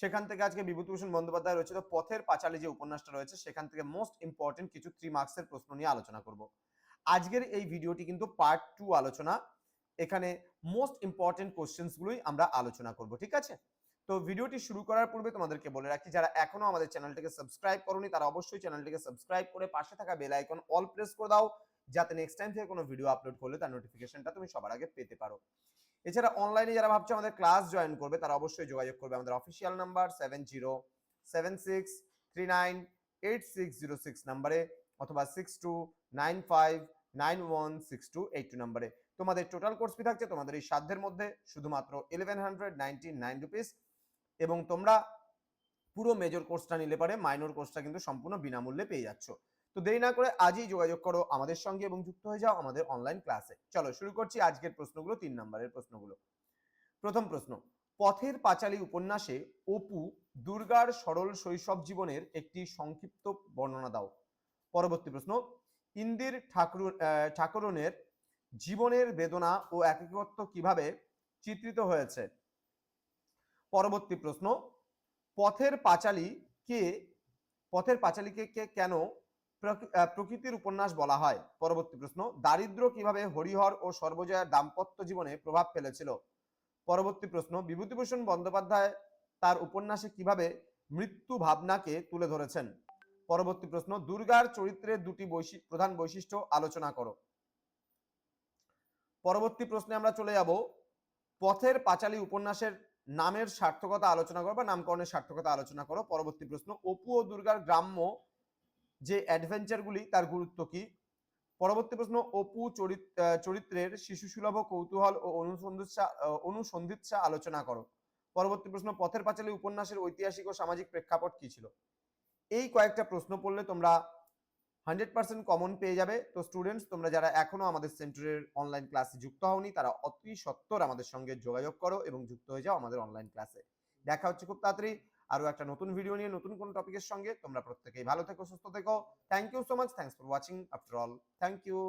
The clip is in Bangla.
সেখান থেকে আজকে বিভূতিভূষণ বন্দ্যোপাধ্যায় রয়েছে তো পথের পাঁচালী যে উপন্যাসটা রয়েছে, সেখান থেকে মোস্ট ইম্পর্টেন্ট কিছু থ্রি মার্কসের প্রশ্ন নিয়ে আলোচনা করব। আজকের এই ভিডিওটি কিন্তু পার্ট টু আলোচনা। এখানে মোস্ট ইম্পর্টেন্ট কোশ্চেন্স গুলোই আমরা আলোচনা করব, ঠিক আছে? তো ভিডিওটি শুরু করার পূর্বে তোমাদেরকে বলে রাখি, যারা এখনও আমাদের চ্যানেলটিকে সাবস্ক্রাইব করনি, তারা অবশ্যই চ্যানেলটিকে সাবস্ক্রাইব করে পাশে থাকা বেল আইকন অল প্রেস করে দাও, যাতে নেক্সট টাইম থেকে কোনো ভিডিও আপলোড করলে তার নোটিফিকেশনটা তুমি সবার আগে পেতে পারো। এছাড়া অনলাইনে যারা ভাবছে আমাদের ক্লাস জয়েন করবে, তারা অবশ্যই যোগাযোগ করবে। আমাদের official number seven zero seven six three nine eight six zero six নাম্বারে অথবা six two nine five nine one six two eight two নাম্বারে তোমাদের টোটাল কোর্স ফি থাকছে তোমাদের এই সাধ্যের মধ্যে শুধুমাত্র eleven hundred ninety nine rupees এবং তোমরা পুরো মেজর কোর্সটা নিলে পারে মাইনর কোর্সটা কিন্তু সম্পূর্ণ বিনামূল্যে পেয়ে যাচ্ছ। তো দেরি না করে আজই যোগাযোগ করো আমাদের সঙ্গে এবং যুক্ত হয়ে যাও আমাদের অনলাইন ক্লাসে চলো, শুরু করছি আজকের প্রশ্নগুলো, তিন নম্বরের প্রশ্নগুলো। প্রথম প্রশ্ন, পথের পাঁচালী উপন্যাসে অপু দুর্গার সরল শৈশব জীবনের একটি সংক্ষিপ্ত বর্ণনা দাও। পরবর্তী প্রশ্ন, ইন্দির ঠাকুর ঠাকুরনের জীবনের বেদনা ও একাকিত্ব কীভাবে চিত্রিত হয়েছে? পরবর্তী প্রশ্ন, পথের পাঁচালী কে, পথের পাঁচালীকে কে কেন প্রকৃতির উপন্যাস বলা হয়। পরবর্তী প্রশ্ন, দারিদ্র কীভাবে হরিহর ও সর্বজয়ার দাম্পত্য জীবনে প্রভাব ফেলেছিল? পরবর্তী প্রশ্ন, বিভূতিভূষণ বন্দ্যোপাধ্যায় তার উপন্যাসে কীভাবে মৃত্যু ভাবনাকে তুলে ধরেছেন? পরবর্তী প্রশ্ন, দুর্গার চরিত্রের দুটি প্রধান বৈশিষ্ট্য আলোচনা করো। পরবর্তী প্রশ্নে আমরা চলে যাব। পথের পাঁচালী উপন্যাসের নামের সার্থকতা আলোচনা করো বা নামকরণের সার্থকতা আলোচনা করো। পরবর্তী প্রশ্ন, অপু ও দুর্গার গ্রাম্য যে অ্যাডভেঞ্চারগুলি তার গুরুত্ব কি? পরবর্তী প্রশ্ন, অপু চরিত- চরিত্রের শিশু সুলভ কৌতূহল ও অনুসন্ধিৎসা আলোচনা করো। পরবর্তী প্রশ্ন, পথের পাঁচালী উপন্যাসের ঐতিহাসিক ও সামাজিক প্রেক্ষাপট কি ছিল? এই কয়েকটা প্রশ্ন পড়লে তোমরা হান্ড্রেড পার্সেন্ট কমন পেয়ে যাবে। তো স্টুডেন্টস তোমরা যারা এখনও আমাদের সেন্টারের অনলাইন ক্লাসে যুক্ত হওনি, তারা অতি সত্বর আমাদের সঙ্গে যোগাযোগ করো এবং যুক্ত হয়ে যাও আমাদের অনলাইন ক্লাসে দেখা হচ্ছে খুব তাড়াতাড়ি। আরও একটা নতুন ভিডিও নিয়ে নতুন কোন টপিকের সঙ্গে তোমরা প্রত্যেকেই ভালো থেকো, সুস্থ থেকো। Thank you so much thanks for watching after all thank you